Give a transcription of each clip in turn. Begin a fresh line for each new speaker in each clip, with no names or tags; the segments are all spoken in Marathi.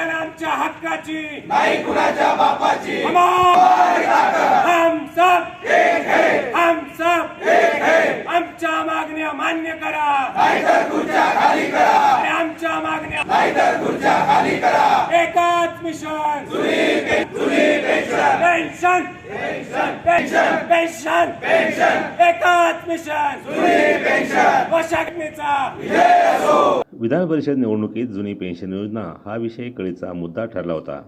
आमच्या हक्काची.
नाही कुणाच्या बापाची.
हमारी हम सब हम सब आमच्या मागण्या मान्य करा.
नाहीतर खुर्च्या खाली करा.
आणि आमच्या मागण्या
नाहीतर खुर्च्या खाली करा.
एकाच mission.
Pension.
Pension. Pension. Pension.
Pension.
एकाच मिशन.
पेन्शन
वशाग्नीचा
विधान परिषद निवडणुकीत जुनी पेन्शन योजना हा विषय कळीचा मुद्दा ठरला होता.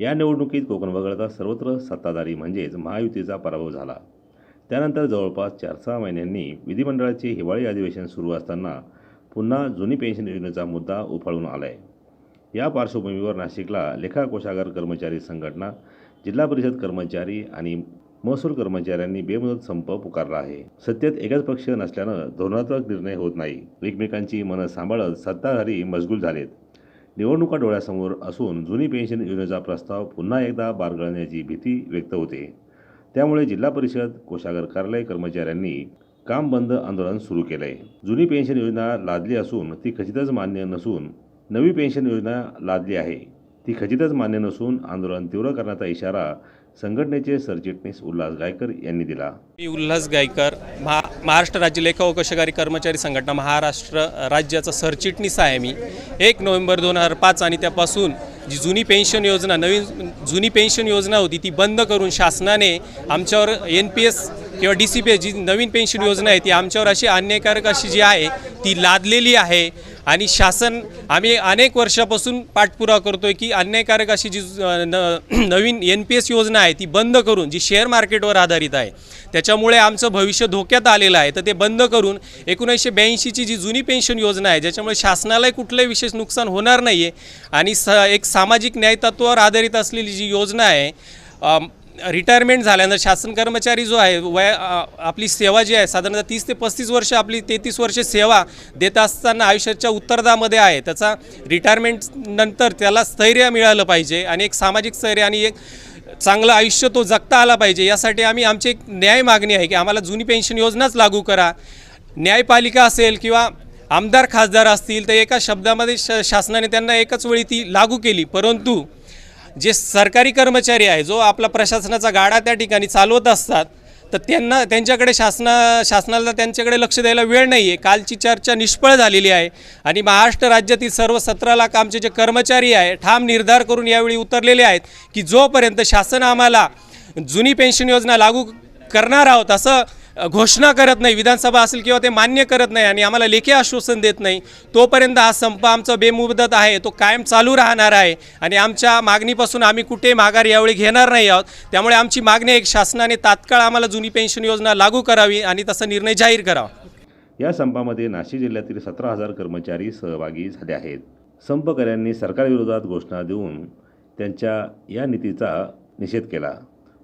या निवडणुकीत कोकण वगळता सर्वत्र सत्ताधारी म्हणजेच महायुतीचा पराभव झाला. त्यानंतर जवळपास चार सहा महिन्यांनी विधिमंडळाचे हिवाळी अधिवेशन सुरू असताना पुन्हा जुनी पेन्शन योजनेचा मुद्दा उफाळून आलाय. या पार्श्वभूमीवर नाशिकला लेखा कोषागार कर्मचारी संघटना जिल्हा परिषद कर्मचारी आणि महसूल कर्मचाऱ्यांनी बेमुदत संप पुकारला आहे. सत्तेत एकच पक्ष नसल्यानं धोरणात्मक निर्णय होत नाही. एकमेकांची मनं सांभाळत सत्ताधारी मशगूल झालेत. निवडणुका डोळ्यासमोर असून जुनी पेन्शन योजनेचा प्रस्ताव पुन्हा एकदा बारगळण्याची भीती व्यक्त होते. त्यामुळे जिल्हा परिषद कोषागार कार्यालय कर्मचाऱ्यांनी काम बंद आंदोलन सुरू केलं आहे जुनी पेन्शन योजना लादली असून ती खचितच मान्य नसून नवी पेन्शन योजना लादली आहे. ती खचितच मान्य नसून आंदोलन तीव्र करण्याचा इशारा संघटनेचे सरचिटणीस उल्हास गायकर यांनी दिला.
मी उल्हास गायकर महा महाराष्ट्र राज्य लेखा व कर्मचारी संघटना महाराष्ट्र राज्याचा सरचिटणीस आहे मी. एक नोव्हेंबर दोन हजार पाच आणि त्यापासून जी जुनी पेन्शन योजना नवीन जुनी पेन्शन योजना होती ती बंद करून शासनाने आमच्यावर एन पी एस किंवा डी सी पी एस जी नवीन पेन्शन योजना आहे ती आमच्यावर अशी अन्यायकारक अशी जी आहे ती लादलेली आहे. आणि शासन आम्ही अनेक वर्षापासून पाठपुरावा आहे की अन्यायकारक अशी जी न नवीन एन पी एस योजना आहे ती बंद करून जी शेअर मार्केटवर आधारित आहे त्याच्यामुळे आमचं भविष्य धोक्यात आलेलं आहे तर ते बंद करून एकोणीसशे ब्याऐंशीची जी जुनी पेन्शन योजना आहे ज्याच्यामुळे शासनालाही कुठलंही विशेष नुकसान होणार नाही आहे आणि स एक सामाजिक न्यायतत्वावर आधारित असलेली जी योजना आहे रिटायरमेंट झाल्यानंतर शासन कर्मचारी जो आहे वय आपली सेवा जी आहे साधारणतः तीस ते पस्तीस वर्ष आपली तेहतीस वर्ष सेवा देत असताना आयुष्याच्या उत्तरदामध्ये आहे. त्याचा रिटायरमेंट नंतर त्याला स्थैर्य मिळालं पाहिजे आणि एक सामाजिक स्थैर्य आणि एक चांगलं आयुष्य तो जगता आला पाहिजे. यासाठी आम्ही आमची एक न्याय मागणी आहे की आम्हाला जुनी पेन्शन योजनाच लागू करा. न्यायपालिका असेल किंवा आमदार खासदार असतील तर एका शब्दामध्ये श शासनाने त्यांना एकाच वेळी ती लागू केली. परंतु जे सरकारी कर्मचारी आहे जो आपला प्रशासनाचा गाडा त्या ठिकाणी चालवत असतात तर त्यांना त्यांच्याकडे शासना शासनाला त्यांच्याकडे लक्ष द्यायला वेळ नाही आहे कालची चर्चा निष्फळ झालेली आहे आणि महाराष्ट्र राज्यातील सर्व सतरा लाख आमचे जे कर्मचारी आहे ठाम निर्धार करून यावेळी उतरलेले आहेत की जोपर्यंत शासन आम्हाला जुनी पेन्शन योजना लागू करणार आहोत असं घोषणा करत नाही विधानसभा असेल किंवा ते मान्य करत नाही आणि आम्हाला लेखी आश्वासन देत नाही तोपर्यंत हा संप आमचा बेमुदत आहे तो कायम चालू राहणार आहे आणि आमच्या मागणीपासून आम्ही कुठे माघार यावेळी घेणार नाही आहोत. त्यामुळे आमची मागणी एक शासनाने तात्काळ आम्हाला जुनी पेन्शन योजना लागू करावी आणि तसा निर्णय जाहीर करावा.
या संपामध्ये नाशिक जिल्ह्यातील सतरा हजार कर्मचारी सहभागी झाले आहेत. संपकऱ्यांनी सरकारविरोधात घोषणा देऊन त्यांच्या या नीतीचा निषेध केला.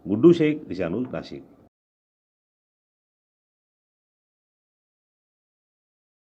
गुड्डू शेख दिशानूर नाशिक.